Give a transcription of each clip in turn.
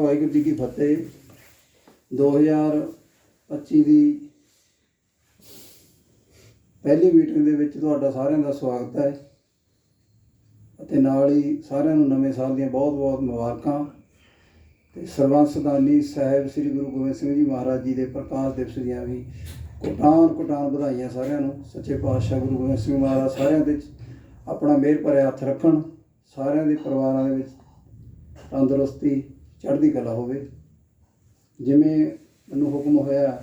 ਵਾਹਿਗੁਰੂ ਜੀ ਕੀ ਫਤਿਹ। 2025 ਦੀ ਪਹਿਲੀ ਮੀਟਿੰਗ ਦੇ ਵਿੱਚ ਤੁਹਾਡਾ ਸਾਰਿਆਂ ਦਾ ਸਵਾਗਤ ਹੈ ਅਤੇ ਨਾਲ ਹੀ ਸਾਰਿਆਂ ਨੂੰ ਨਵੇਂ ਸਾਲ ਦੀਆਂ ਬਹੁਤ-ਬਹੁਤ ਮੁਬਾਰਕਾਂ। ਤੇ ਸਰਬੰਸ ਦਾਨੀ ਸਾਹਿਬ ਸ੍ਰੀ ਗੁਰੂ ਗੋਬਿੰਦ ਸਿੰਘ ਜੀ ਮਹਾਰਾਜ ਜੀ ਦੇ ਪ੍ਰਕਾਸ਼ ਦਿਵਸ ਦੀਆਂ ਵੀ ਕੋਟਾਨ ਕੋਟਾਨ ਵਧਾਈਆਂ ਸਾਰਿਆਂ ਨੂੰ। ਸੱਚੇ ਪਾਤਸ਼ਾਹ ਗੁਰੂ ਗੋਬਿੰਦ ਸਿੰਘ ਮਹਾਰਾਜ ਸਾਰਿਆਂ ਦੇ ਆਪਣਾ ਮਿਹਰ ਭਰਿਆ ਹੱਥ ਰੱਖਣ, ਸਾਰਿਆਂ ਦੇ ਪਰਿਵਾਰਾਂ ਦੇ ਵਿੱਚ ਤੰਦਰੁਸਤੀ ਚੜ੍ਹਦੀ ਕਲਾ ਹੋਵੇ। ਜਿਵੇਂ ਮੈਨੂੰ ਹੁਕਮ ਹੋਇਆ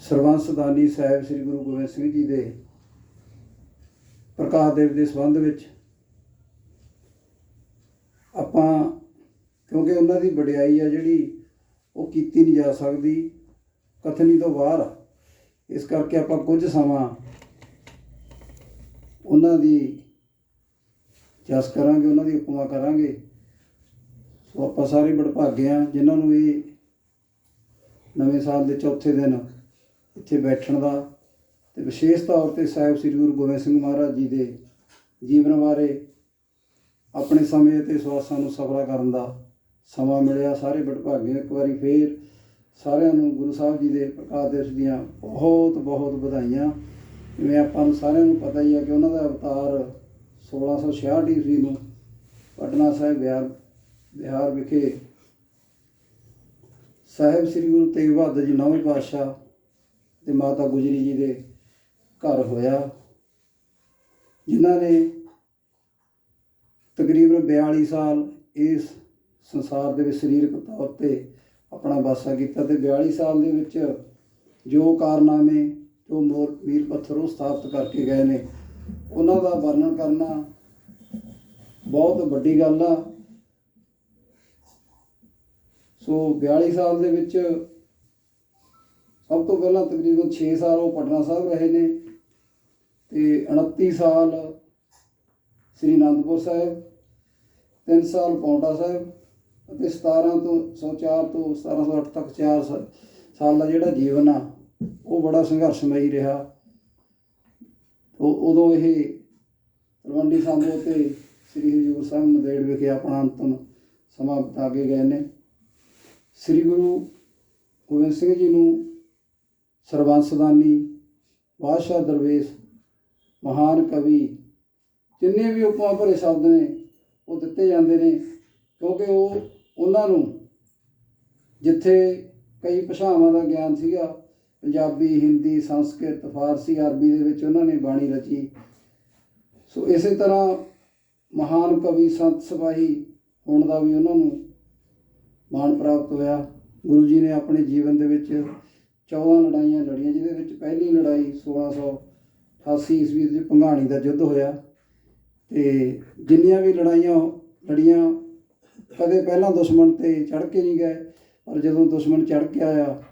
ਸਰਬੰਸ ਦਾਨੀ ਸਾਹਿਬ ਸ੍ਰੀ ਗੁਰੂ ਗੋਬਿੰਦ ਸਿੰਘ ਜੀ ਦੇ ਪ੍ਰਕਾਸ਼ ਦੇਵ ਦੇ ਸੰਬੰਧ ਵਿੱਚ ਆਪਾਂ, ਕਿਉਂਕਿ ਉਹਨਾਂ ਦੀ ਵਡਿਆਈ ਆ ਜਿਹੜੀ, ਉਹ ਕੀਤੀ ਨਹੀਂ ਜਾ ਸਕਦੀ, ਕਥਨੀ ਤੋਂ ਬਾਹਰ। ਇਸ ਕਰਕੇ ਆਪਾਂ ਕੁਝ ਸਮਾਂ ਉਹਨਾਂ ਦੀ ਜਸ ਕਰਾਂਗੇ, ਉਹਨਾਂ ਦੀ ਉਪਮਾ ਕਰਾਂਗੇ। ਸੋ ਆਪਾਂ ਸਾਰੇ ਬੜਭਾਗੇ ਆ ਜਿਨ੍ਹਾਂ ਨੂੰ ਇਹ ਨਵੇਂ ਸਾਲ ਦੇ ਚੌਥੇ ਦਿਨ ਇੱਥੇ ਬੈਠਣ ਦਾ ਤੇ ਵਿਸ਼ੇਸ਼ ਤੌਰ ਤੇ ਸਾਹਿਬ ਸ੍ਰੀ ਗੁਰੂ ਗੋਬਿੰਦ ਸਿੰਘ ਮਹਾਰਾਜ ਜੀ ਦੇ ਜੀਵਨ ਬਾਰੇ ਆਪਣੇ ਸਮੇਂ ਤੇ ਸਵਾਸਾਂ ਨੂੰ ਸਫਲਾ ਕਰਨ ਦਾ ਸਮਾਂ ਮਿਲਿਆ। ਸਾਰੇ ਬੜਭਾਗੇ ਇੱਕ ਵਾਰੀ ਫੇਰ ਸਾਰਿਆਂ ਨੂੰ ਗੁਰੂ ਸਾਹਿਬ ਜੀ ਦੇ ਪ੍ਰਕਾਸ਼ ਦਿਵਸ ਦੀਆਂ ਬਹੁਤ ਬਹੁਤ ਵਧਾਈਆਂ। ਜਿਵੇਂ ਆਪਾਂ ਨੂੰ ਸਾਰਿਆਂ ਨੂੰ ਪਤਾ ਹੀ ਹੈ ਕਿ ਉਹਨਾਂ ਦਾ ਅਵਤਾਰ 1666 ਈਸਵੀ ਨੂੰ ਪਟਨਾ ਸਾਹਿਬ ਵਿਆਹ ਬਿਹਾਰ ਵਿਖੇ ਸਾਹਿਬ ਸ੍ਰੀ ਗੁਰੂ ਤੇਗ ਬਹਾਦਰ ਜੀ ਨੌਵੇਂ ਪਾਤਸ਼ਾਹ ਤੇ ਮਾਤਾ ਗੁਜਰੀ ਜੀ ਦੇ ਘਰ ਹੋਇਆ। ਜਿਨ੍ਹਾਂ ਨੇ ਤਕਰੀਬਨ 42 ਸਾਲ ਇਸ ਸੰਸਾਰ ਦੇ ਵਿੱਚ ਸਰੀਰਕ ਤੌਰ ਤੇ ਆਪਣਾ ਵਾਸਾ ਕੀਤਾ ਤੇ 42 ਸਾਲ ਦੇ ਵਿੱਚ ਜੋ ਕਾਰਨਾਮੇ, ਜੋ ਮੋਰ ਵੀਰ ਪੱਥਰ ਉਹ ਸਥਾਪਿਤ ਕਰਕੇ ਗਏ ਨੇ। ਉਹਨਾਂ ਦਾ ਵਰਣਨ ਕਰਨਾ ਬਹੁਤ ਵੱਡੀ ਗੱਲ ਆ। ਸੋ 42 ਸਾਲ ਦੇ ਵਿੱਚ ਸਭ ਤੋਂ ਪਹਿਲਾਂ ਤਕਰੀਬਨ 6 ਸਾਲ ਉਹ ਪਟਨਾ ਸਾਹਿਬ ਰਹੇ ਨੇ ਤੇ 29 ਸਾਲ ਸ੍ਰੀ ਅਨੰਦਪੁਰ ਸਾਹਿਬ 3 ਸਾਲ ਪੌਂਟਾ ਸਾਹਿਬ ਅਤੇ 17 ਤੋਂ 104 ਤੋਂ 1708 ਤੱਕ 4 ਸਾ- ਸਾਲ ਦਾ ਜਿਹੜਾ ਜੀਵਨ ਆ, ਉਹ ਬੜਾ ਸੰਘਰਸ਼ਮਈ ਰਿਹਾ। ਉਹ ਉਦੋਂ ਇਹ ਤਲਵੰਡੀ ਸਾਬੋ ਤੇ ਸ੍ਰੀ ਹਜੂਰ ਸਾਹਿਬ ਨੰਦੇੜ ਵਿਖੇ ਆਪਣਾ ਅੰਤਮ ਸਮਾਂ ਬਿਤਾ ਕੇ ਗਏ ਨੇ। ਸ੍ਰੀ ਗੁਰੂ ਗੋਬਿੰਦ ਸਿੰਘ ਜੀ ਨੂੰ ਸਰਬੰਸਦਾਨੀ ਬਾਦਸ਼ਾਹ ਦਰਵੇਸ਼, ਮਹਾਨ ਕਵੀ, ਜਿੰਨੇ ਵੀ ਉਪਮਾ ਭਰੇ ਸ਼ਬਦ ਨੇ, ਉਹ ਦਿੱਤੇ ਜਾਂਦੇ ਨੇ, ਕਿਉਂਕਿ ਉਹ ਉਹਨਾਂ ਨੂੰ ਜਿੱਥੇ ਕਈ ਭਾਸ਼ਾਵਾਂ ਦਾ ਗਿਆਨ ਸੀਗਾ, ਪੰਜਾਬੀ, ਹਿੰਦੀ, ਸੰਸਕ੍ਰਿਤ, ਫਾਰਸੀ, ਅਰਬੀ ਦੇ ਵਿੱਚ ਉਹਨਾਂ ਨੇ ਬਾਣੀ ਰਚੀ। ਸੋ ਇਸੇ ਤਰ੍ਹਾਂ ਮਹਾਨ ਕਵੀ, ਸੰਤ ਸਿਪਾਹੀ ਹੋਣ ਦਾ ਵੀ ਉਹਨਾਂ ਨੂੰ ਮਾਣ ਪ੍ਰਾਪਤ ਹੋਇਆ। ਗੁਰੂ ਜੀ ਨੇ ਆਪਣੇ ਜੀਵਨ ਦੇ ਵਿੱਚ 14 ਲੜਾਈਆਂ ਲੜੀਆਂ, ਜਿਹਦੇ ਵਿੱਚ ਪਹਿਲੀ ਲੜਾਈ 1688 ਈਸਵੀ ਵਿੱਚ ਭੰਗਾਣੀ ਦਾ ਯੁੱਧ ਹੋਇਆ ਤੇ ਜਿੰਨੀਆਂ ਵੀ ਲੜਾਈਆਂ, ਲੜੀਆਂ ਕਦੇ ਪਹਿਲਾਂ ਦੁਸ਼ਮਣ ਤੇ ਚੜ ਕੇ ਨਹੀਂ ਗਏ, ਪਰ ਜਦੋਂ ਦੁਸ਼ਮਣ ਚੜ ਕੇ ਆਇਆ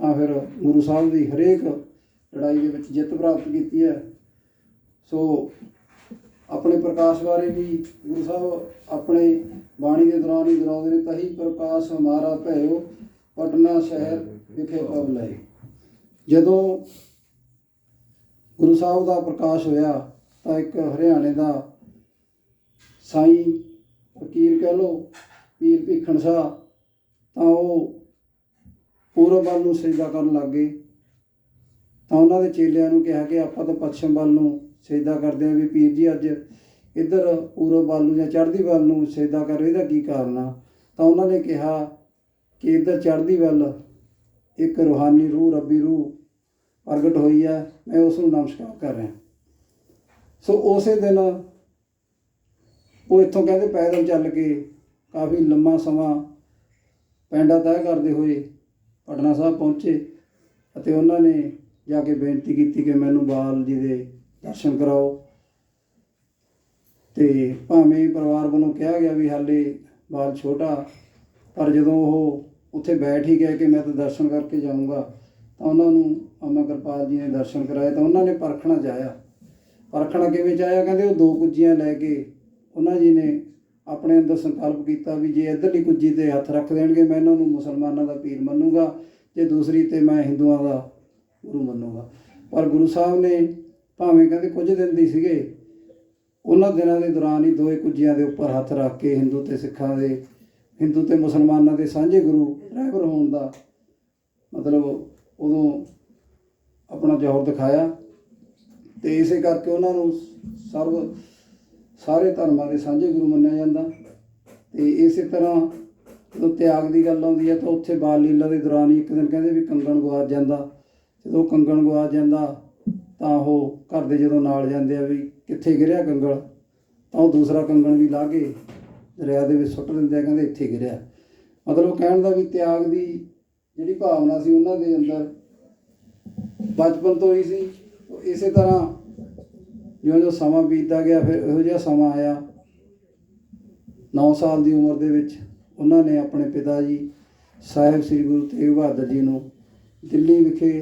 ਤਾਂ ਫਿਰ ਗੁਰੂ ਸਾਹਿਬ ਦੀ ਹਰੇਕ ਲੜਾਈ ਦੇ ਵਿੱਚ ਜਿੱਤ ਪ੍ਰਾਪਤ ਕੀਤੀ ਹੈ। ਸੋ ਆਪਣੇ ਪ੍ਰਕਾਸ਼ ਬਾਰੇ ਵੀ ਗੁਰੂ ਸਾਹਿਬ ਆਪਣੇ ਬਾਣੀ ਦੇ ਦੌਰਾਨ ਹੀ ਦਰਾਉਂਦੇ ਨੇ ਤਹੀ ਪ੍ਰਕਾਸ਼ ਹਮਾਰਾ ਭਇਓ ਪਟਨਾ ਸ਼ਹਿਰ ਵਿਖੇ ਪਵ ਲਏ। ਜਦੋਂ ਗੁਰੂ ਸਾਹਿਬ ਦਾ ਪ੍ਰਕਾਸ਼ ਹੋਇਆ, ਤਾਂ ਇੱਕ ਹਰਿਆਣੇ ਦਾ ਸਾਈਂ ਫਕੀਰ ਕਹਿ ਲੋ ਪੀਰ ਭੀਖਣ ਸ਼ਾਹ, ਤਾਂ ਉਹ ਪੂਰਬ ਵੱਲ ਨੂੰ ਸਜਦਾ ਕਰਨ ਲੱਗ ਗਏ। ਤਾਂ ਉਹਨਾਂ ਦੇ ਚੇਲਿਆਂ ਨੂੰ ਕਿਹਾ ਕਿ ਆਪਾਂ ਤਾਂ ਪੱਛਮ ਵੱਲ ਨੂੰ ਸੇਦਾ ਕਰਦੇ ਆਂ ਵੀ ਪੀਰ ਜੀ ਅੱਜ ਇੱਧਰ ਪੂਰਬ ਵੱਲ ਨੂੰ ਜਾਂ ਚੜ੍ਹਦੀ ਵੱਲ ਨੂੰ ਸਜਦਾ ਕਰ ਰਹੇ ਇਹਦਾ ਕੀ ਕਾਰਨ ਆ? ਤਾਂ ਉਹਨਾਂ ਨੇ ਕਿਹਾ ਕਿ ਇੱਧਰ ਚੜ੍ਹਦੀ ਵੱਲ ਇੱਕ ਰੂਹਾਨੀ ਰੂਹ, ਰੱਬੀ ਰੂਹ ਪ੍ਰਗਟ ਹੋਈ ਹੈ, ਮੈਂ ਉਸ ਨੂੰ ਨਮਸਕਾਰ ਕਰ ਰਿਹਾ। ਸੋ ਉਸੇ ਦਿਨ ਉਹ ਇੱਥੋਂ ਕਹਿੰਦੇ ਪੈਦਲ ਚੱਲ ਕੇ ਕਾਫੀ ਲੰਮਾ ਸਮਾਂ ਪੈਂਡਾ ਤੈਅ ਕਰਦੇ ਹੋਏ ਪਟਨਾ ਸਾਹਿਬ ਪਹੁੰਚੇ ਅਤੇ ਉਹਨਾਂ ਨੇ ਜਾ ਕੇ ਬੇਨਤੀ ਕੀਤੀ ਕਿ ਮੈਨੂੰ ਬਾਲ ਜੀ ਦੇ ਦਰਸ਼ਨ ਕਰਾਓ। ਤੇ ਭਾਵੇਂ ਪਰਿਵਾਰ ਵੱਲੋਂ ਕਿਹਾ ਗਿਆ ਵੀ ਹਾਲੇ ਬਾਲ ਛੋਟਾ, ਪਰ ਜਦੋਂ ਉਹ ਉੱਥੇ ਬੈਠ ਹੀ ਗਏ ਕਿ ਮੈਂ ਤਾਂ ਦਰਸ਼ਨ ਕਰਕੇ ਜਾਊਂਗਾ, ਤਾਂ ਉਹਨਾਂ ਨੂੰ ਅਮਾ ਕਿਰਪਾਲ ਜੀ ਨੇ ਦਰਸ਼ਨ ਕਰਾਏ, ਤਾਂ ਉਹਨਾਂ ਨੇ ਪਰਖਣਾ ਜਾਇਆ। ਪਰਖਣਾ ਕਿਵੇਂ ਜਾਇਆ? ਕਹਿੰਦੇ ਉਹ ਦੋ ਕੁੱਜੀਆਂ ਲੈ ਕੇ ਉਹਨਾਂ ਜੀ ਨੇ ਆਪਣੇ ਅੰਦਰ ਸੰਕਲਪ ਕੀਤਾ ਵੀ ਜੇ ਇੱਧਰਲੀ ਕੁੱਜੀ ਤੇ ਹੱਥ ਰੱਖ ਦੇਣਗੇ, ਮੈਂ ਇਹਨਾਂ ਨੂੰ ਮੁਸਲਮਾਨਾਂ ਦਾ ਪੀਰ ਮੰਨੂਗਾ, ਜੇ ਦੂਸਰੀ ਤੇ ਮੈਂ ਹਿੰਦੂਆਂ ਦਾ ਗੁਰੂ ਮੰਨੂਗਾ। ਪਰ ਗੁਰੂ ਸਾਹਿਬ ਨੇ ਭਾਵੇਂ ਕਹਿੰਦੇ ਕੁਝ ਦਿਨ ਦੀ ਸੀਗੇ, ਉਹਨਾਂ ਦਿਨਾਂ ਦੇ ਦੌਰਾਨ ਹੀ ਦੋਏ ਕੁੱਜੀਆਂ ਦੇ ਉੱਪਰ ਹੱਥ ਰੱਖ ਕੇ ਹਿੰਦੂ ਤੇ ਸਿੱਖਾਂ ਦੇ, ਹਿੰਦੂ ਤੇ ਮੁਸਲਮਾਨਾਂ ਦੇ ਸਾਂਝੇ ਗੁਰੂ ਰਹਿਬਰ ਹੋਣ ਦਾ ਮਤਲਬ ਉਦੋਂ ਆਪਣਾ ਜੋਹਰ ਦਿਖਾਇਆ ਤੇ ਇਸੇ ਕਰਕੇ ਉਹਨਾਂ ਨੂੰ ਸਰਵ ਸਾਰੇ ਧਰਮਾਂ ਦੇ ਸਾਂਝੇ ਗੁਰੂ ਮੰਨਿਆ ਜਾਂਦਾ। ਤੇ ਇਸੇ ਤਰ੍ਹਾਂ ਜਦੋਂ ਤਿਆਗ ਦੀ ਗੱਲ ਆਉਂਦੀ ਹੈ ਤਾਂ ਉੱਥੇ ਬਾਲ ਲੀਲਾ ਦੇ ਦੌਰਾਨ ਹੀ ਇੱਕ ਦਿਨ ਕਹਿੰਦੇ ਵੀ ਕੰਗਣ ਗਵਾਚ ਜਾਂਦਾ। ਜਦੋਂ ਕੰਗਣ ਗਵਾਚ ਜਾਂਦਾ ਤਾਂ ਉਹ ਘਰ ਦੇ ਜਦੋਂ ਨਾਲ ਜਾਂਦੇ ਆ ਵੀ ਕਿੱਥੇ ਗਿਰਿਆ ਕੰਗਲ, ਤਾਂ ਉਹ ਦੂਸਰਾ ਕੰਗਣ ਵੀ ਲਾ ਕੇ ਦਰਿਆ ਦੇ ਵਿੱਚ ਸੁੱਟ ਦਿੰਦੇ ਆ, ਕਹਿੰਦੇ ਇੱਥੇ ਗਿਰਿਆ। ਮਤਲਬ ਕਹਿਣ ਦਾ ਵੀ ਤਿਆਗ ਦੀ ਜਿਹੜੀ ਭਾਵਨਾ ਸੀ ਉਹਨਾਂ ਦੇ ਅੰਦਰ ਬਚਪਨ ਤੋਂ ਹੀ ਸੀ। ਇਸੇ ਤਰ੍ਹਾਂ ਜਿਉਂ ਜਿਉਂ ਸਮਾਂ ਬੀਤਦਾ ਗਿਆ, ਫਿਰ ਇਹੋ ਜਿਹਾ ਸਮਾਂ ਆਇਆ। 9 ਸਾਲ ਦੀ ਉਮਰ ਦੇ ਵਿੱਚ ਉਹਨਾਂ ਨੇ ਆਪਣੇ ਪਿਤਾ ਜੀ ਸਾਹਿਬ ਸ੍ਰੀ ਗੁਰੂ ਤੇਗ ਬਹਾਦਰ ਜੀ ਨੂੰ ਦਿੱਲੀ ਵਿਖੇ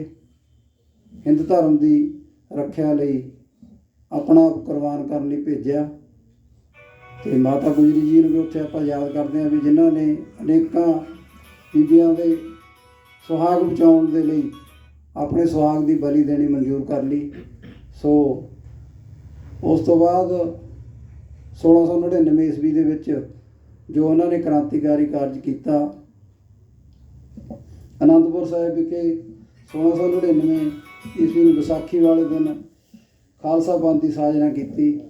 ਹਿੰਦ ਧਰਮ ਦੀ ਰੱਖਿਆ ਲਈ ਆਪਣਾ ਕੁਰਬਾਨ ਕਰਨ ਲਈ ਭੇਜਿਆ। ਤੇ ਮਾਤਾ ਗੁਜਰੀ ਜੀ ਨੂੰ ਵੀ ਉੱਥੇ ਆਪਾਂ ਯਾਦ ਕਰਦੇ ਹਾਂ ਵੀ ਜਿਨ੍ਹਾਂ ਨੇ ਅਨੇਕਾਂ ਬੀਬੀਆਂ ਦੇ ਸੁਹਾਗ ਬਚਾਉਣ ਦੇ ਲਈ ਆਪਣੇ ਸੁਹਾਗ ਦੀ ਬਲੀ ਦੇਣੀ ਮਨਜ਼ੂਰ ਕਰ ਲਈ। ਸੋ ਉਸ ਤੋਂ ਬਾਅਦ 1699 ਈਸਵੀ ਦੇ ਵਿੱਚ ਜੋ ਉਹਨਾਂ ਨੇ ਕ੍ਰਾਂਤੀਕਾਰੀ ਕਾਰਜ ਕੀਤਾ, ਅਨੰਦਪੁਰ ਸਾਹਿਬ ਵਿਖੇ 1699 ਈਸਵੀ ਨੂੰ ਵਿਸਾਖੀ ਵਾਲੇ ਦਿਨ ਖਾਲਸਾ ਪੰਥ ਦੀ ਸਾਜਨਾ ਕੀਤੀ।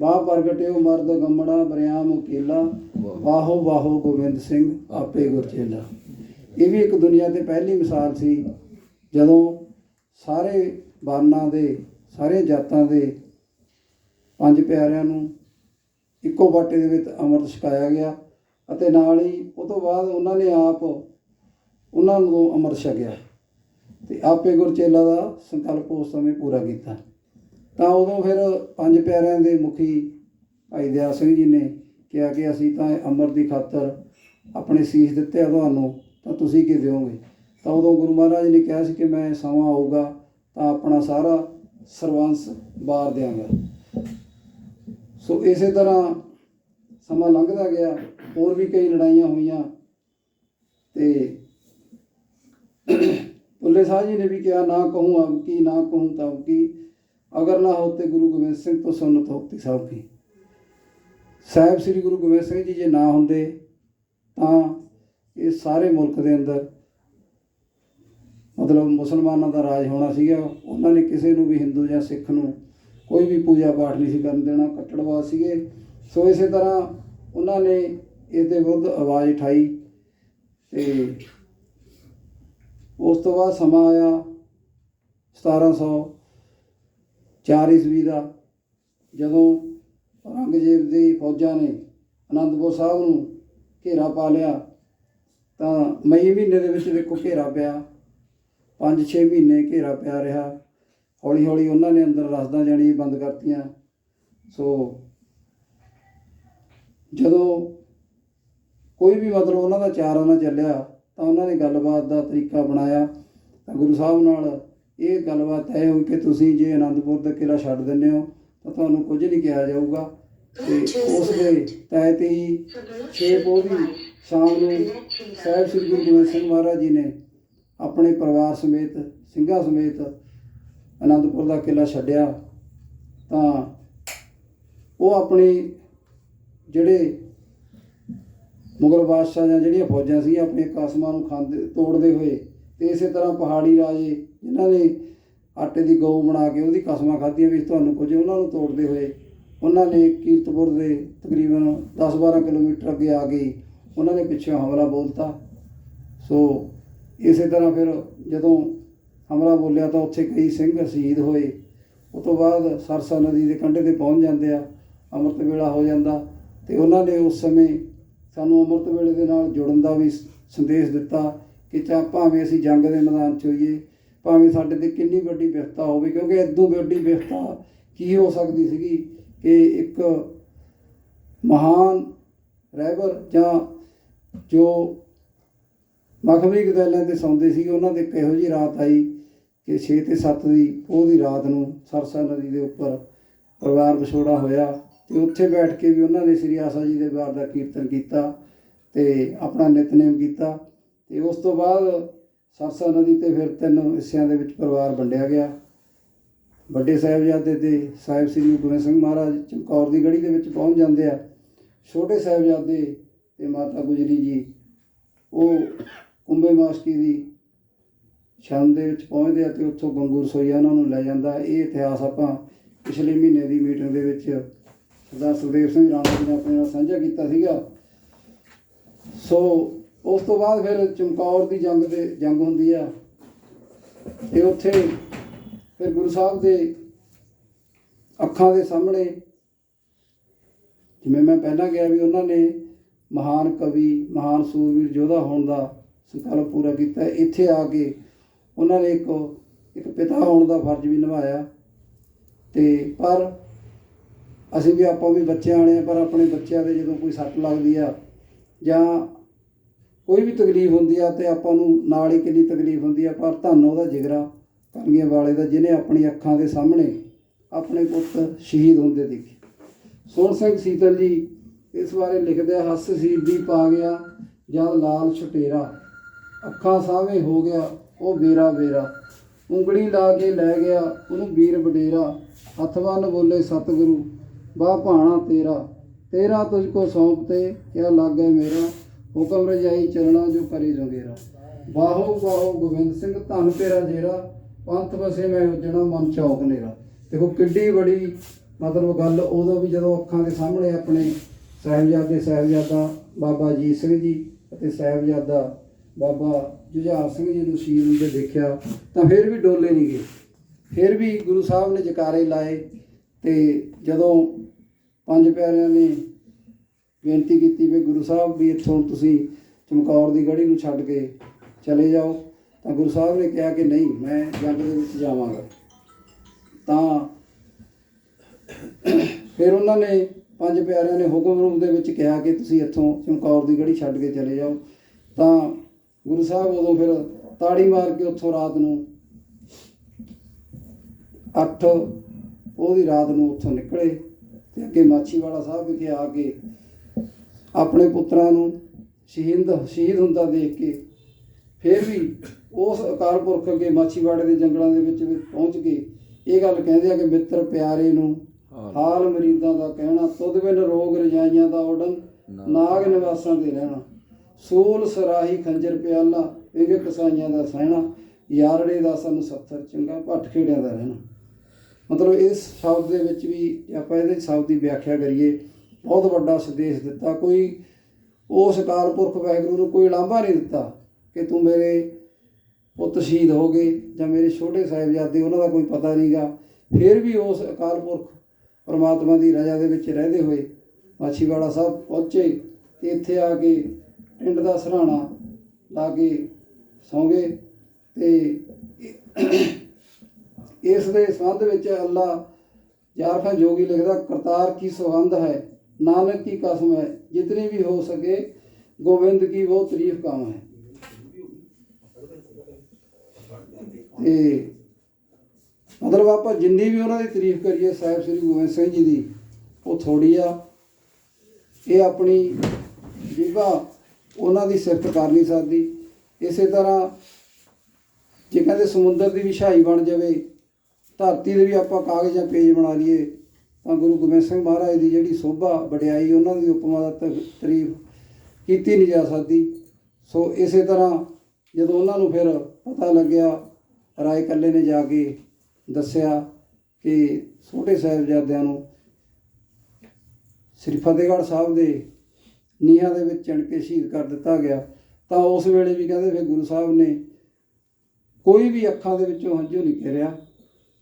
ਬਾਹ ਪ੍ਰਗਟਿਓ ਮਰਦ ਗੰਮੜਾ, ਬਰਿਆਮ ਉਕੇਲਾ ਬਾਹੋ ਬਾਹੋ ਗੋਬਿੰਦ ਸਿੰਘ, ਆਪੇ ਗੁਰਚੇਲਾ ਇਹ ਵੀ ਇੱਕ ਦੁਨੀਆ ਤੇ ਪਹਿਲੀ ਮਿਸਾਲ ਸੀ, ਜਦੋਂ ਸਾਰੇ ਬਾਨਾਂ ਦੇ, ਸਾਰੇ ਜਾਤਾਂ ਦੇ ਪੰਜ ਪਿਆਰਿਆਂ ਨੂੰ ਇੱਕੋ ਬਾਟੇ ਦੇ ਵਿੱਚ ਅੰਮ੍ਰਿਤ ਛਕਾਇਆ ਗਿਆ ਅਤੇ ਨਾਲ ਹੀ ਉਹ ਤੋਂ ਬਾਅਦ ਉਹਨਾਂ ਨੇ ਆਪ ਉਹਨਾਂ ਨੂੰ ਅੰਮ੍ਰਿਤ ਛਕਿਆ। ਤੇ ਆਪੇ ਗੁਰਚੇਲਾ ਦਾ ਸੰਕਲਪ ਉਸ ਸਮੇਂ ਪੂਰਾ ਕੀਤਾ। ਤਾਂ ਉਦੋਂ ਫਿਰ ਪੰਜ ਪਿਆਰਿਆਂ ਦੇ ਮੁਖੀ ਭਾਈ ਦਿਆ ਸਿੰਘ ਜੀ ਨੇ ਕਿਹਾ ਕਿ ਅਸੀਂ ਤਾਂ ਅੰਮ੍ਰਿਤ ਦੀ ਖਾਤਰ ਆਪਣੇ ਸੀਸ ਦਿੱਤੇ ਆ ਤੁਹਾਨੂੰ, ਤਾਂ ਤੁਸੀਂ ਕੀ ਦਿਓਗੇ? ਤਾਂ ਉਦੋਂ ਗੁਰੂ ਮਹਾਰਾਜ ਨੇ ਕਿਹਾ ਸੀ ਕਿ ਮੈਂ ਸਮਾਂ ਆਊਗਾ, ਤਾਂ ਆਪਣਾ ਸਾਰਾ ਸਰਵੰਸ ਬਾਰ ਦਿਆਂਗਾ। ਸੋ ਇਸੇ ਤਰ੍ਹਾਂ ਸਮਾਂ ਲੰਘਦਾ ਗਿਆ, ਹੋਰ ਵੀ ਕਈ ਲੜਾਈਆਂ ਹੋਈਆਂ ਤੇ ਪੁੱਲੇ ਸਾਹਿਬ ਜੀ ਨੇ ਵੀ ਕਿਹਾ, ਨਾ ਕਹੂੰ ਅਬ ਕੀ, ਨਾ ਕਹੂੰ ਤਬ ਕੀ। ਅਗਰ ਨਾ ਹੋਤੇ ਗੁਰੂ ਗੋਬਿੰਦ ਸਿੰਘ ਤੋਂ ਸੁਨਤ ਹੋਤੀ ਸਭ ਕੀ। ਸਾਹਿਬ ਸ੍ਰੀ ਗੁਰੂ ਗੋਬਿੰਦ ਸਿੰਘ ਜੀ ਜੇ ਨਾ ਹੁੰਦੇ, ਤਾਂ ਇਹ ਸਾਰੇ ਮੁਲਕ ਦੇ ਅੰਦਰ ਮਤਲਬ ਮੁਸਲਮਾਨਾਂ ਦਾ ਰਾਜ ਹੋਣਾ ਸੀਗਾ। ਉਹਨਾਂ ਨੇ ਕਿਸੇ ਨੂੰ ਵੀ ਹਿੰਦੂ ਜਾਂ ਸਿੱਖ ਨੂੰ ਕੋਈ ਵੀ ਪੂਜਾ ਪਾਠ ਨਹੀਂ ਸੀ ਕਰਨ ਦੇਣਾ ਕੱਟੜਵਾਦ ਸੀਗੇ। ਸੋ ਇਸੇ ਤਰ੍ਹਾਂ ਉਹਨਾਂ ਨੇ ਇਸ ਦੇ ਵਿਰੁੱਧ ਆਵਾਜ਼ ਉਠਾਈ ਤੇ ਉਸ ਤੋਂ ਬਾਅਦ ਸਮਾਂ ਆਇਆ 1704 ਈਸਵੀ ਦਾ, ਜਦੋਂ ਔਰੰਗਜ਼ੇਬ ਦੀ ਫੌਜਾਂ ਨੇ ਅਨੰਦਪੁਰ ਸਾਹਿਬ ਨੂੰ ਘੇਰਾ ਪਾ ਲਿਆ, ਤਾਂ ਮਈ ਮਹੀਨੇ ਦੇ ਵਿੱਚ ਦੇਖੋ ਘੇਰਾ ਪਿਆ 5-6 ਮਹੀਨੇ ਘੇਰਾ ਪਿਆ ਰਿਹਾ ਹੌਲੀ ਹੌਲੀ ਉਹਨਾਂ ਨੇ ਅੰਦਰ ਰਸਦਾਂ ਜਾਣੀ ਬੰਦ ਕਰਤੀਆਂ। ਸੋ ਜਦੋਂ ਕੋਈ ਵੀ ਮਤਲਬ ਉਹਨਾਂ ਦਾ ਚਾਰਾ ਨਾ ਚੱਲਿਆ ਤਾਂ ਉਹਨਾਂ ਨੇ ਗੱਲਬਾਤ ਦਾ ਤਰੀਕਾ ਬਣਾਇਆ। ਤਾਂ ਗੁਰੂ ਸਾਹਿਬ ਨਾਲ ਇਹ ਗੱਲਬਾਤ ਤੈਅ ਹੋਈ ਕਿ ਤੁਸੀਂ ਜੇ ਆਨੰਦਪੁਰ ਦਾ ਕਿਲਾ ਛੱਡ ਦਿੰਦੇ ਹੋ, ਤਾਂ ਤੁਹਾਨੂੰ ਕੁਝ ਨਹੀਂ ਕਿਹਾ ਜਾਊਗਾ। ਤੇ ਉਸ ਦੇ ਤਹਿਤ ਹੀ 6 ਪੋਹ ਸ਼ਾਮ ਨੂੰ ਸਾਹਿਬ ਸ੍ਰੀ ਗੁਰੂ ਗੋਬਿੰਦ ਸਿੰਘ ਮਹਾਰਾਜ ਜੀ ਨੇ ਆਪਣੇ ਪਰਿਵਾਰ ਸਮੇਤ, ਸਿੰਘਾਂ ਸਮੇਤ ਅਨੰਦਪੁਰ ਦਾ ਕਿਲਾ ਛੱਡਿਆ। ਤਾਂ ਉਹ ਆਪਣੀ ਜਿਹੜੇ ਮੁਗਲ ਬਾਦਸ਼ਾਹ ਜਾਂ ਜਿਹੜੀਆਂ ਫੌਜਾਂ ਸੀ ਆਪਣੀਆਂ ਕਸਮਾਂ ਨੂੰ ਖਾਂਦੇ, ਤੋੜਦੇ ਹੋਏ ਤੇ ਇਸੇ ਤਰ੍ਹਾਂ ਪਹਾੜੀ ਰਾਜੇ ਜਿਨ੍ਹਾਂ ਨੇ ਆਟੇ ਦੀ ਗਊ ਬਣਾ ਕੇ ਉਹਦੀ ਕਸਮਾਂ ਖਾਧੀਆਂ ਵੀ ਤੁਹਾਨੂੰ ਕੁਝ ਉਹਨਾਂ ਨੂੰ ਤੋੜਦੇ ਹੋਏ, ਉਹਨਾਂ ਨੇ ਕੀਰਤਪੁਰ ਦੇ ਤਕਰੀਬਨ 10-12 ਕਿਲੋਮੀਟਰ ਅੱਗੇ ਆ ਗਈ ਉਹਨਾਂ ਨੇ ਪਿੱਛੋਂ ਹਮਲਾ ਬੋਲਤਾ। ਸੋ ਇਸੇ ਤਰ੍ਹਾਂ ਫਿਰ ਜਦੋਂ ਹਮਲਾ ਬੋਲਿਆ ਤਾਂ ਉੱਥੇ ਕਈ ਸਿੰਘ ਸ਼ਹੀਦ ਹੋਏ। ਉਸ ਤੋਂ ਬਾਅਦ ਸਰਸਾ ਨਦੀ ਦੇ ਕੰਢੇ ਤੇ ਪਹੁੰਚ ਜਾਂਦੇ ਆ ਅੰਮ੍ਰਿਤ ਵੇਲਾ ਹੋ ਜਾਂਦਾ ਤੇ ਉਹਨਾਂ ਨੇ ਉਸ ਸਮੇਂ ਸਾਨੂੰ ਅੰਮ੍ਰਿਤ ਵੇਲੇ ਦੇ ਨਾਲ ਜੁੜਨ ਦਾ ਵੀ ਸੰਦੇਸ਼ ਦਿੱਤਾ ਕਿ ਚਾਹ ਭਾਵੇਂ ਅਸੀਂ ਜੰਗ ਦੇ ਮੈਦਾਨ 'ਚ ਹੋਈਏ, ਭਾਵੇਂ ਸਾਡੇ ਤੇ ਕਿੰਨੀ ਵੱਡੀ ਵਿਫਤਾ ਹੋਵੇ, ਕਿਉਂਕਿ ਇਦੋਂ ਵੱਡੀ ਵਿਫਤਾ ਕੀ ਹੋ ਸਕਦੀ ਸੀਗੀ ਕਿ ਇੱਕ ਮਹਾਨ ਰਹਿਬਰ ਜਾਂ ਜੋ ਮਖਮਰੀ ਗਦੈਲਾਂ ਤੇ ਸੌਂਦੇ ਸੀ ਉਹਨਾਂ ਦੇ ਕਿਹੋ ਜੀ ਰਾਤ ਆਈ ਕਿ 6 ਤੇ 7 ਦੀ ਉਹਦੀ ਰਾਤ ਨੂੰ ਸਰਸਾ ਨਦੀ ਦੇ ਉੱਪਰ ਪਰਿਵਾਰ ਵਿਛੋੜਾ ਹੋਇਆ। ਤੇ ਉੱਥੇ ਬੈਠ ਕੇ ਵੀ ਉਹਨਾਂ ਨੇ ਸ੍ਰੀ ਆਸਾ ਜੀ ਦੇ ਬਾਰ ਦਾ ਕੀਰਤਨ ਕੀਤਾ ਤੇ ਆਪਣਾ ਨਿਤਨੇਮ ਕੀਤਾ ਤੇ ਉਸ ਤੋਂ ਬਾਅਦ ਸਰਸਾ ਨਦੀ ਤੇ ਫਿਰ ਤਿੰਨ ਹਿੱਸਿਆਂ ਦੇ ਵਿੱਚ ਪਰਿਵਾਰ ਵੰਡਿਆ ਗਿਆ। ਵੱਡੇ ਸਾਹਿਬਜ਼ਾਦੇ ਤੇ ਸਾਹਿਬ ਸ੍ਰੀ ਗੁਰੂ ਗੋਬਿੰਦ ਸਿੰਘ ਮਹਾਰਾਜ ਚਮਕੌਰ ਦੀ ਗੜੀ ਦੇ ਵਿੱਚ ਪਹੁੰਚ ਜਾਂਦੇ ਆ। ਛੋਟੇ ਸਾਹਿਬਜ਼ਾਦੇ ਤੇ ਮਾਤਾ ਗੁਜਰੀ ਜੀ, ਉਹ ਕੁੰਭੇ ਮਾਸਕੀ ਦੀ ਸ਼ਰਨ ਦੇ ਵਿੱਚ ਪਹੁੰਚਦੇ ਆ ਤੇ ਉੱਥੋਂ ਗੰਗੂ ਰਸੋਈਆ ਉਹਨਾਂ ਨੂੰ ਲੈ ਜਾਂਦਾ। ਇਹ ਇਤਿਹਾਸ ਆਪਾਂ ਪਿਛਲੇ ਮਹੀਨੇ ਦੀ ਮੀਟਿੰਗ ਦੇ ਵਿੱਚ ਸਰਦਾਰ ਸੁਖਦੇਵ ਸਿੰਘ ਰਾਣਾ ਜੀ ਨੇ ਆਪਣੇ ਨਾਲ ਸਾਂਝਾ ਕੀਤਾ ਸੀਗਾ। ਸੋ ਉਸ ਤੋਂ ਬਾਅਦ ਫਿਰ ਚਮਕੌਰ ਦੀ ਜੰਗ ਦੇ, ਜੰਗ ਹੁੰਦੀ ਆ। ਤੇ ਉੱਥੇ ਫਿਰ ਗੁਰੂ ਸਾਹਿਬ ਦੇ ਅੱਖਾਂ ਦੇ ਸਾਹਮਣੇ ਜਿਵੇਂ ਮੈਂ ਪਹਿਲਾਂ ਕਿਹਾ ਵੀ ਉਹਨਾਂ ਨੇ ਮਹਾਨ ਕਵੀ, ਮਹਾਨ ਸੂਰਵੀਰ ਯੋਧਾ ਹੋਣ ਦਾ ਸੰਕਲਪ ਪੂਰਾ ਕੀਤਾ। ਇੱਥੇ ਆ ਕੇ ਉਹਨਾਂ ਨੇ ਇੱਕ ਇੱਕ ਪਿਤਾ ਹੋਣ ਦਾ ਫਰਜ਼ ਵੀ ਨਿਭਾਇਆ। ਤੇ ਪਰ ਅਸੀਂ ਵੀ ਆਪਾਂ ਵੀ ਬੱਚੇ ਆਣੇ ਆ, ਪਰ ਆਪਣੇ ਬੱਚਿਆਂ ਦੇ ਜਦੋਂ ਕੋਈ ਸੱਟ ਲੱਗਦੀ ਆ ਜਾਂ ਕੋਈ ਵੀ ਤਕਲੀਫ ਹੁੰਦੀ ਆ ਤੇ ਆਪਾਂ ਨੂੰ ਨਾਲ ਹੀ ਕਿੰਨੀ ਤਕਲੀਫ ਹੁੰਦੀ ਆ, ਪਰ ਧੰਨ ਉਹਦਾ ਜਿਗਰਾ ਕਲਗੀਆਂ ਵਾਲੇ ਦਾ, ਜਿਹਨੇ ਆਪਣੀ ਅੱਖਾਂ ਦੇ ਸਾਹਮਣੇ ਆਪਣੇ ਪੁੱਤ ਸ਼ਹੀਦ ਹੁੰਦੇ ਦੇਖੇ। ਸੋਹਣ ਸਿੰਘ ਸੀਤਲ ਜੀ ਇਸ ਬਾਰੇ ਲਿਖਦੇ ਆ, ਹੱਸ ਸੀਦੀ ਪਾ ਗਿਆ ਜਦ ਲਾਲ ਛਟੇਰਾ। ਅੱਖਾਂ ਸਾਹਵੇਂ ਹੋ ਗਿਆ, ਉਹ ਬੇਰਾ ਬੇਰਾ ਉਂਗਲੀ ਲਾ ਕੇ ਲੈ ਗਿਆ, ਉਹਨੂੰ ਵੀਰ ਵਡੇਰਾ। ਹੱਥ ਬੰਨ ਬੋਲੇ, ਸਤਿਗੁਰੂ ਬਾ ਭਾਣਾ ਤੇਰਾ ਤੇਰਾ ਤੁਝ ਕੋ ਸੌਂਪਤੇ ਕਿਆ ਲਾਗੇ ਮੇਰਾ? ਹੁਕਮ ਰਜਾਈ ਚਲਣਾ ਜੋ ਕਰੇ ਜੋਗੇਰਾ ਬਾਹੋ ਬਾਹੋ ਗੋਬਿੰਦ ਸਿੰਘ, ਧੰਨ ਤੇਰਾ ਜੇਰਾ। ਪੰਥ ਵਸੇ ਮੈਂ ਉਜਣਾ, ਮਨ ਚੌਕ ਨੇਰਾ। ਦੇਖੋ ਕਿੱਡੀ ਬੜੀ ਮਤਲਬ ਗੱਲ, ਉਦੋਂ ਵੀ ਜਦੋਂ ਅੱਖਾਂ ਦੇ ਸਾਹਮਣੇ ਆਪਣੇ ਸਾਹਿਬਜ਼ਾਦੇ, ਸਾਹਿਬਜ਼ਾਦਾ ਬਾਬਾ ਅਜੀਤ ਸਿੰਘ ਜੀ ਅਤੇ ਸਾਹਿਬਜ਼ਾਦਾ ਬਾਬਾ ਜੁਝਾਰ ਸਿੰਘ ਜੀ ਨੂੰ ਸ਼ਹੀਦ ਹੁੰਦੇ ਦੇਖਿਆ, ਤਾਂ ਫਿਰ ਵੀ ਡੋਲੇ ਨਹੀਂ ਗਏ। ਫਿਰ ਵੀ ਗੁਰੂ ਸਾਹਿਬ ਨੇ ਜਕਾਰੇ ਲਾਏ ਤੇ ਜਦੋਂ ਪੰਜ ਪਿਆਰਿਆਂ ਨੇ ਬੇਨਤੀ ਕੀਤੀ ਵੀ ਗੁਰੂ ਸਾਹਿਬ ਵੀ ਇੱਥੋਂ ਤੁਸੀਂ ਚਮਕੌਰ ਦੀ ਗੜੀ ਨੂੰ ਛੱਡ ਕੇ ਚਲੇ ਜਾਓ। ਤਾਂ ਗੁਰੂ ਸਾਹਿਬ ਨੇ ਕਿਹਾ ਕਿ ਨਹੀਂ, ਮੈਂ ਜੰਗ ਦੇ ਵਿੱਚ ਜਾਵਾਂਗਾ। ਤਾਂ ਫਿਰ ਉਹਨਾਂ ਨੇ ਪੰਜ ਪਿਆਰਿਆਂ ਨੇ ਹੁਕਮ ਰੂਪ ਦੇ ਵਿੱਚ ਕਿਹਾ ਕਿ ਤੁਸੀਂ ਇੱਥੋਂ ਚਮਕੌਰ ਦੀ ਗੜੀ ਛੱਡ ਕੇ ਚਲੇ ਜਾਓ। ਤਾਂ ਗੁਰੂ ਸਾਹਿਬ ਉਦੋਂ ਫਿਰ ਤਾੜੀ ਮਾਰ ਕੇ ਉੱਥੋਂ ਰਾਤ ਨੂੰ 8 ਉਹਦੀ ਰਾਤ ਨੂੰ ਉੱਥੋਂ ਨਿਕਲੇ। ਤੇ ਅੱਗੇ ਮਾਛੀਵਾੜਾ ਸਾਹਿਬ ਵਿਖੇ ਆ ਕੇ ਆਪਣੇ ਪੁੱਤਰਾਂ ਨੂੰ ਸ਼ਹੀਦ ਸ਼ਹੀਦ ਹੁੰਦਾ ਦੇਖ ਕੇ ਫਿਰ ਵੀ ਉਸ ਅਕਾਲ ਪੁਰਖ ਅੱਗੇ ਮਾਛੀਵਾੜੇ ਦੇ ਜੰਗਲਾਂ ਦੇ ਵਿੱਚ ਵੀ ਪਹੁੰਚ ਕੇ ਇਹ ਗੱਲ ਕਹਿੰਦੇ ਆ ਕਿ ਮਿੱਤਰ ਪਿਆਰੇ ਨੂੰ ਹਾਲ ਮਰੀਦਾਂ ਦਾ ਕਹਿਣਾ ਤੁਧ ਬਿਨ ਰੋਗ ਰਜਾਈਆਂ ਦਾ ਉਡਨ ਨਾਗ ਨਿਵਾਸਾਂ ਦੇ ਰਹਿਣਾ। ਸੂਲ ਸਰਾਹੀ ਖੰਜਰ ਪਿਆਲਾ ਇਹ ਕਸਾਈਆਂ ਦਾ ਸਹਿਣਾ ਯਾਰੜੇ ਦਾ ਸਾਨੂੰ ਸੱਥਰ ਚੰਗਾ ਭੱਟ ਖੇੜਿਆਂ ਦਾ ਰਹਿਣਾ। ਮਤਲਬ ਇਸ ਸ਼ਬਦ ਦੇ ਵਿੱਚ ਵੀ ਆਪਾਂ ਇਹਦੇ ਸ਼ਬਦ ਦੀ ਵਿਆਖਿਆ ਕਰੀਏ, ਬਹੁਤ ਵੱਡਾ ਸੰਦੇਸ਼ ਦਿੱਤਾ। ਕੋਈ ਉਸ ਅਕਾਲ ਪੁਰਖ ਵਾਹਿਗੁਰੂ ਨੂੰ ਕੋਈ ਲਾਂਭਾ ਨਹੀਂ ਦਿੱਤਾ ਕਿ ਤੂੰ ਮੇਰੇ ਪੁੱਤ ਸ਼ਹੀਦ ਹੋ ਗਏ ਜਾਂ ਮੇਰੇ ਛੋਟੇ ਸਾਹਿਬਜ਼ਾਦੇ, ਉਹਨਾਂ ਦਾ ਕੋਈ ਪਤਾ ਨਹੀਂਗਾ ਫਿਰ ਵੀ ਉਸ ਅਕਾਲ ਪੁਰਖ ਪਰਮਾਤਮਾ ਦੀ ਰਜ਼ਾ ਦੇ ਵਿੱਚ ਰਹਿੰਦੇ ਹੋਏ ਮਾਛੀਵਾੜਾ ਸਾਹਿਬ ਪਹੁੰਚੇ ਤੇ ਇੱਥੇ ਆ ਕੇ ਟਿੰਡ ਦਾ ਸਰਾਣਾ ਲਾ ਕੇ ਸੌਂਗੇ ਤੇ ਇਸ ਦੇ ਸੰਬੰਧ ਵਿੱਚ ਅੱਲਾ ਜਾਰਖਾਂ ਜੋਗੀ ਲਿਖਦਾ, ਕਰਤਾਰ ਕੀ ਸੁਗੰਧ ਹੈ? ਨਾਨਕ ਕੀ ਕਸਮ ਹੈ? ਜਿਤਨੀ ਵੀ ਹੋ ਸਕੇ, ਗੋਬਿੰਦ ਕੀ ਉਹ ਤਾਰੀਫ ਕਾਮ ਹੈ। ਤੇ ਮਤਲਬ ਆਪਾਂ ਜਿੰਨੀ ਵੀ ਉਹਨਾਂ ਦੀ ਤਾਰੀਫ ਕਰੀਏ, ਸਾਹਿਬ ਸ੍ਰੀ ਗੋਬਿੰਦ ਸਿੰਘ ਜੀ ਦੀ, ਉਹ ਥੋੜੀ ਆ। ਇਹ ਆਪਣੀ ਜੀਵਾ ਉਹਨਾਂ ਦੀ ਸਿਫਤ ਕਰ ਨਹੀਂ ਸਕਦੀ। ਇਸੇ ਤਰ੍ਹਾਂ ਜੇ ਕਹਿੰਦੇ ਸਮੁੰਦਰ ਦੀ ਵਿਛਾਈ ਬਣ ਜਾਵੇ ਧਰਤੀ ਦੇ ਵੀ ਆਪਾਂ ਕਾਗਜ਼ ਜਾਂ ਪੇਜ ਬਣਾ ਲਈਏ, ਤਾਂ ਗੁਰੂ ਗੋਬਿੰਦ ਸਿੰਘ ਮਹਾਰਾਜ ਦੀ ਜਿਹੜੀ ਸੋਭਾ ਵਡਿਆਈ, ਉਹਨਾਂ ਦੀ ਉਪਮਾ ਦਾ ਤ- ਤਾਰੀਫ ਕੀਤੀ ਨਹੀਂ ਜਾ ਸਕਦੀ। ਸੋ ਇਸੇ ਤਰ੍ਹਾਂ ਜਦੋਂ ਉਹਨਾਂ ਨੂੰ ਫਿਰ ਪਤਾ ਲੱਗਿਆ, ਰਾਏ ਕੱਲੇ ਨੇ ਜਾ ਕੇ ਦੱਸਿਆ ਕਿ ਛੋਟੇ ਸਾਹਿਬਜ਼ਾਦਿਆਂ ਨੂੰ ਸ੍ਰੀ ਫਤਿਹਗੜ੍ਹ ਸਾਹਿਬ ਦੇ ਨੀਹਾਂ ਦੇ ਵਿੱਚ ਚਿਣ ਕੇ ਸ਼ਹੀਦ ਕਰ ਦਿੱਤਾ ਗਿਆ। ਤਾਂ ਉਸ ਵੇਲੇ ਵੀ ਕਹਿੰਦੇ ਫਿਰ ਗੁਰੂ ਸਾਹਿਬ ਨੇ ਕੋਈ ਵੀ ਅੱਖਾਂ ਦੇ ਵਿੱਚੋਂ ਹੰਝੂ ਨਹੀਂ ਗਿਰਿਆ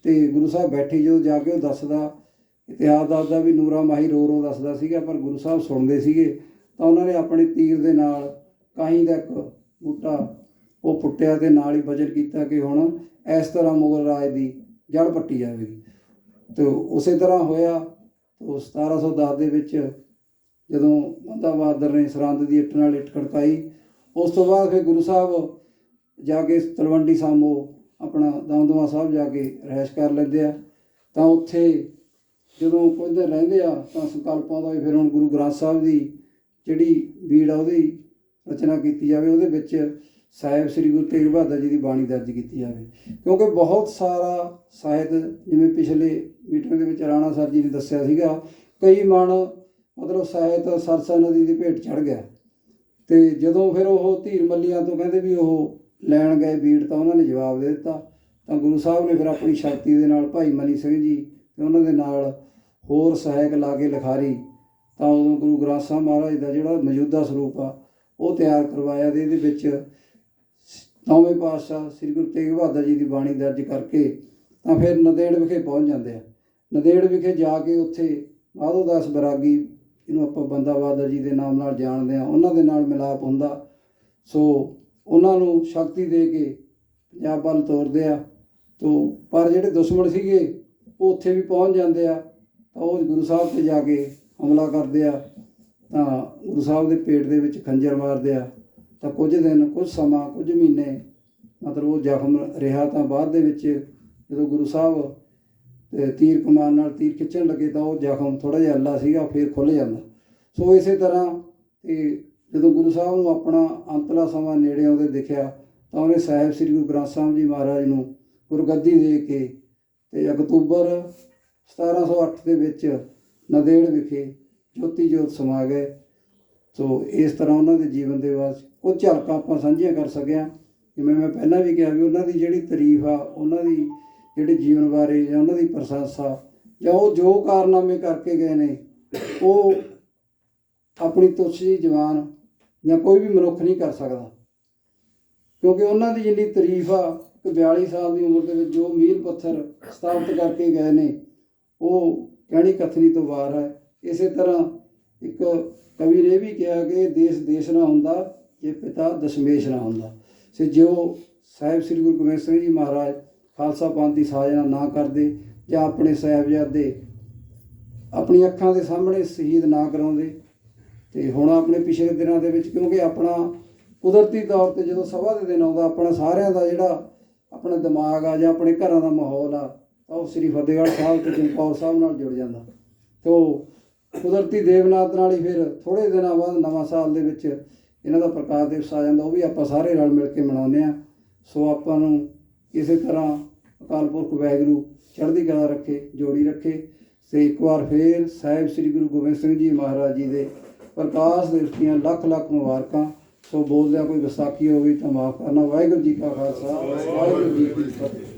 ਤੇ ਗੁਰੂ ਸਾਹਿਬ ਬੈਠੇ ਜਦੋਂ ਜਾ ਕੇ ਉਹ ਦੱਸਦਾ, ਇਤਿਹਾਸ ਦੱਸਦਾ ਵੀ ਨੂਰਾ ਮਾਹੀ ਰੋ ਰੋ ਦੱਸਦਾ ਸੀਗਾ, ਪਰ ਗੁਰੂ ਸਾਹਿਬ ਸੁਣਦੇ ਸੀਗੇ, ਤਾਂ ਉਹਨਾਂ ਨੇ ਆਪਣੇ ਤੀਰ ਦੇ ਨਾਲ ਕਾਹੀਂ ਦਾ ਇੱਕ ਬੂਟਾ ਉਹ ਪੁੱਟਿਆ ਤੇ ਨਾਲ ਹੀ ਵਜਨ ਕੀਤਾ ਕਿ ਹੁਣ ਇਸ ਤਰ੍ਹਾਂ ਮੁਗਲ ਰਾਜ ਦੀ ਜੜ ਪੱਟੀ ਜਾਵੇਗੀ। ਤੇ ਉਸੇ ਤਰ੍ਹਾਂ ਹੋਇਆ, ਤੋਂ 1710 ਦੇ ਵਿੱਚ ਜਦੋਂ ਬੰਦਾ ਬਹਾਦਰ ਨੇ ਸਰਹੰਦ ਦੀ ਇੱਟ ਨਾਲ ਇੱਟ ਖੜਕਾਈ, ਉਸ ਤੋਂ ਬਾਅਦ ਫਿਰ ਗੁਰੂ ਸਾਹਿਬ ਜਾ ਕੇ ਤਲਵੰਡੀ ਸਾਮੋ ਆਪਣਾ ਦਮਦਮਾ ਸਾਹਿਬ ਜਾ ਕੇ ਰਹਿਸ਼ ਕਰ ਲੈਂਦੇ ਆ। ਤਾਂ ਉੱਥੇ ਜਦੋਂ ਕੁਝ ਦਿਨ ਰਹਿੰਦੇ ਆ, ਤਾਂ ਸੰਕਲਪਾਂ ਦਾ ਵੀ ਫਿਰ ਹੁਣ ਗੁਰੂ ਗ੍ਰੰਥ ਸਾਹਿਬ ਦੀ ਜਿਹੜੀ ਬੀੜ ਆ, ਉਹਦੀ ਰਚਨਾ ਕੀਤੀ ਜਾਵੇ। ਉਹਦੇ ਵਿੱਚ ਸਾਹਿਬ ਸ੍ਰੀ ਗੁਰੂ ਤੇਗ ਬਹਾਦਰ ਜੀ ਦੀ ਬਾਣੀ ਦਰਜ ਕੀਤੀ ਜਾਵੇ। ਕਿਉਂਕਿ ਬਹੁਤ ਸਾਰਾ ਸਾਹਿਤ, ਜਿਵੇਂ ਪਿਛਲੇ ਮੀਟਿੰਗ ਦੇ ਵਿੱਚ ਰਾਣਾ ਸਰ ਜੀ ਨੇ ਦੱਸਿਆ ਸੀਗਾ, ਕਈ ਮਨ ਮਤਲਬ ਸਾਹਿਤ ਸਰਸਾ ਨਦੀ ਦੀ ਭੇਟ ਚੜ ਗਿਆ। ਤੇ ਜਦੋਂ ਫਿਰ ਉਹ ਧੀਰ ਮੱਲੀਆਂ ਤੋਂ ਕਹਿੰਦੇ ਵੀ ਉਹ ਲੈਣ ਗਏ ਬੀੜ ਤਾਂ ਉਹਨਾਂ ਨੇ ਜਵਾਬ ਦੇ ਦਿੱਤਾ। ਤਾਂ ਗੁਰੂ ਸਾਹਿਬ ਨੇ ਫਿਰ ਆਪਣੀ ਸ਼ਕਤੀ ਦੇ ਨਾਲ ਭਾਈ ਮਨੀ ਸਿੰਘ ਜੀ ਤੇ ਉਹਨਾਂ ਦੇ ਨਾਲ ਹੋਰ ਸਹਾਇਕ ਲਾ ਕੇ ਲਿਖਾਰੀ। ਤਾਂ ਉਦੋਂ ਗੁਰੂ ਗ੍ਰੰਥ ਸਾਹਿਬ ਮਹਾਰਾਜ ਦਾ ਜਿਹੜਾ ਮੌਜੂਦਾ ਸਰੂਪ ਆ, ਉਹ ਤਿਆਰ ਕਰਵਾਇਆ ਤੇ ਇਹਦੇ ਵਿੱਚ ਨੌਵੇਂ ਪਾਤਸ਼ਾਹ ਸ੍ਰੀ ਗੁਰੂ ਤੇਗ ਬਹਾਦਰ ਜੀ ਦੀ ਬਾਣੀ ਦਰਜ ਕਰਕੇ ਤਾਂ ਫਿਰ ਨਦੇੜ ਵਿਖੇ ਪਹੁੰਚ ਜਾਂਦੇ ਆ। ਨਦੇੜ ਵਿਖੇ ਜਾ ਕੇ ਉੱਥੇ ਮਾਧੋ ਦਾਸ ਬਰਾਗੀ ਇਹਨੂੰ ਆਪਾਂ ਬੰਦਾ ਬਹਾਦਰ ਜੀ ਦੇ ਨਾਮ ਨਾਲ ਜਾਣਦੇ ਆ, ਉਹਨਾਂ ਦੇ ਨਾਲ ਮਿਲਾਪ ਹੁੰਦਾ। ਸੋ ਉਹਨਾਂ ਨੂੰ ਸ਼ਕਤੀ ਦੇ ਕੇ ਪੰਜਾਬ ਵੱਲ ਤੋਰਦੇ ਆ। ਤੋ, ਪਰ ਜਿਹੜੇ ਦੁਸ਼ਮਣ ਸੀਗੇ, ਉਹ ਉੱਥੇ ਵੀ ਪਹੁੰਚ ਜਾਂਦੇ ਆ। ਤਾਂ ਉਹ ਗੁਰੂ ਸਾਹਿਬ ਤੇ ਜਾ ਕੇ ਹਮਲਾ ਕਰਦੇ ਆ। ਤਾਂ ਗੁਰੂ ਸਾਹਿਬ ਦੇ ਪੇਟ ਦੇ ਵਿੱਚ ਖੰਜਰ ਮਾਰਦੇ ਆ। ਤਾਂ ਕੁਝ ਦਿਨ, ਕੁਝ ਸਮਾਂ, ਕੁਝ ਮਹੀਨੇ, ਮਤਲਬ ਉਹ ਜ਼ਖਮ ਰਿਹਾ ਤਾਂ ਬਾਅਦ ਦੇ ਵਿੱਚ ਜਦੋਂ ਗੁਰੂ ਸਾਹਿਬ ਤੇ ਤੀਰ ਕਮਾਨ ਨਾਲ ਤੀਰ ਖਿੱਚਣ ਲੱਗੇ ਤਾਂ ਉਹ ਜ਼ਖਮ ਥੋੜਾ ਜਿਹਾ ਅੱਲਾ ਸੀਗਾ, ਫਿਰ ਖੁੱਲ ਜਾਂਦਾ। ਸੋ ਇਸੇ ਤਰ੍ਹਾਂ ਤੇ ਜਦੋਂ ਗੁਰੂ ਸਾਹਿਬ ਨੂੰ ਆਪਣਾ ਅੰਤਲਾ ਸਮਾਂ ਨੇੜੇ ਆਉਂਦੇ ਦਿਖਿਆ, ਤਾਂ ਉਹਨੇ ਸਾਹਿਬ ਸ੍ਰੀ ਗੁਰੂ ਗ੍ਰੰਥ ਸਾਹਿਬ ਜੀ ਮਹਾਰਾਜ ਨੂੰ ਗੁਰਗੱਦੀ ਦੇ ਕੇ ਤੇ ਅਕਤੂਬਰ 1708 ਦੇ ਵਿੱਚ ਨਦੇੜ ਵਿਖੇ ਜੋਤੀ ਜੋਤ ਸਮਾ ਗਏ। ਸੋ ਇਸ ਤਰ੍ਹਾਂ ਉਹਨਾਂ ਦੇ ਜੀਵਨ ਦੇ ਵਿੱਚ ਕੁਝ ਝਲਕਾਂ ਆਪਾਂ ਸਾਂਝੀਆਂ ਕਰ ਸਕਿਆ। ਜਿਵੇਂ ਮੈਂ ਪਹਿਲਾਂ ਵੀ ਕਿਹਾ ਵੀ ਉਹਨਾਂ ਦੀ ਜਿਹੜੀ ਤਾਰੀਫ ਆ, ਉਹਨਾਂ ਦੀ ਜਿਹੜੇ ਜੀਵਨ ਬਾਰੇ ਜਾਂ ਉਹਨਾਂ ਦੀ ਪ੍ਰਸ਼ੰਸਾ ਜਾਂ ਉਹ ਜੋ ਕਾਰਨਾਮੇ ਕਰਕੇ ਗਏ ਨੇ, ਉਹ ਆਪਣੀ ਤੁੱਛ ਜਵਾਨ ਜਾਂ ਕੋਈ ਵੀ ਮਨੁੱਖ ਨਹੀਂ ਕਰ ਸਕਦਾ। ਕਿਉਂਕਿ ਉਹਨਾਂ ਦੀ ਜਿੰਨੀ ਤਾਰੀਫ ਆ ਕਿ 42 ਸਾਲ ਦੀ ਉਮਰ ਦੇ ਵਿੱਚ ਜੋ ਮੀਲ ਪੱਥਰ ਸਥਾਪਿਤ ਕਰਕੇ ਗਏ ਨੇ, ਉਹ ਕਹਿਣੀ ਕਥਨੀ ਤੋਂ ਬਾਹਰ ਹੈ। ਇਸੇ ਤਰ੍ਹਾਂ ਇੱਕ ਕਵੀ ਨੇ ਇਹ ਵੀ ਕਿਹਾ ਕਿ ਦੇਸ਼ ਦੇਸ਼ ਨਾ ਹੁੰਦਾ, ਜੇ ਪਿਤਾ ਦਸ਼ਮੇਸ਼ ਨਾ ਹੁੰਦਾ। ਸੇ ਜੋ ਸਾਹਿਬ ਸ੍ਰੀ ਗੁਰੂ ਗੋਬਿੰਦ ਸਿੰਘ ਜੀ ਮਹਾਰਾਜ ਖਾਲਸਾ ਪੰਥ ਦੀ ਸਾਜਨਾ ਨਾ ਕਰਦੇ, ਜਾਂ ਆਪਣੇ ਸਾਹਿਬਜ਼ਾਦੇ ਆਪਣੀ ਅੱਖਾਂ ਦੇ ਸਾਹਮਣੇ ਸ਼ਹੀਦ ਨਾ ਕਰਾਉਂਦੇ ਤੇ ਹੁਣ ਆਪਣੇ ਪਿਛਲੇ ਦਿਨਾਂ ਦੇ ਵਿੱਚ ਕਿਉਂਕਿ ਆਪਣਾ ਕੁਦਰਤੀ ਤੌਰ ਤੇ ਜਦੋਂ ਸਭਾ ਦੇ ਦਿਨ ਆਉਂਦਾ, ਆਪਣਾ ਸਾਰਿਆਂ ਦਾ ਜਿਹੜਾ ਆਪਣਾ ਦਿਮਾਗ ਆ ਜਾਂ ਆਪਣੇ ਘਰਾਂ ਦਾ ਮਾਹੌਲ ਆ, ਤਾਂ ਉਹ ਸ੍ਰੀ ਫਤਿਹਗੜ੍ਹ ਸਾਹਿਬ ਤੇ ਚਮਕੌਰ ਸਾਹਿਬ ਨਾਲ ਜੁੜ ਜਾਂਦਾ। ਤੇ ਉਹ ਕੁਦਰਤੀ ਦੇਵਨਾਥ ਨਾਲ ਹੀ ਫਿਰ ਥੋੜੇ ਦਿਨਾਂ ਬਾਅਦ ਨਵਾਂ ਸਾਲ ਦੇ ਵਿੱਚ ਇਹਨਾਂ ਦਾ ਪ੍ਰਕਾਸ਼ ਦਿਵਸ ਆ ਜਾਂਦਾ, ਉਹ ਵੀ ਆਪਾਂ ਸਾਰੇ ਰਲ ਮਿਲ ਕੇ ਮਨਾਉਂਦੇ ਆ ਸੋ ਆਪਾਂ ਨੂੰ ਇਸੇ ਤਰ੍ਹਾਂ ਅਕਾਲ ਪੁਰਖ ਵਾਹਿਗੁਰੂ ਚੜ੍ਹਦੀ ਕਲਾ ਰੱਖੇ, ਜੋੜੀ ਰੱਖੇ। ਤੇ ਇੱਕ ਵਾਰ ਫੇਰ ਸਾਹਿਬ ਸ੍ਰੀ ਗੁਰੂ ਗੋਬਿੰਦ ਸਿੰਘ ਜੀ ਮਹਾਰਾਜ ਜੀ ਦੇ ਪ੍ਰਕਾਸ਼ ਦਿਵਸ ਦੀਆਂ ਲੱਖ ਲੱਖ ਮੁਬਾਰਕਾਂ। ਸੋ ਬੋਲਦਿਆਂ ਕੋਈ ਵਿਸਾਖੀ ਹੋਵੇ ਤਾਂ ਮਾਫ ਕਰਨਾ। ਵਾਹਿਗੁਰੂ ਜੀ ਕਾ ਖਾਲਸਾ, ਵਾਹਿਗੁਰੂ ਜੀ ਕੀ ਫਤਿਹ।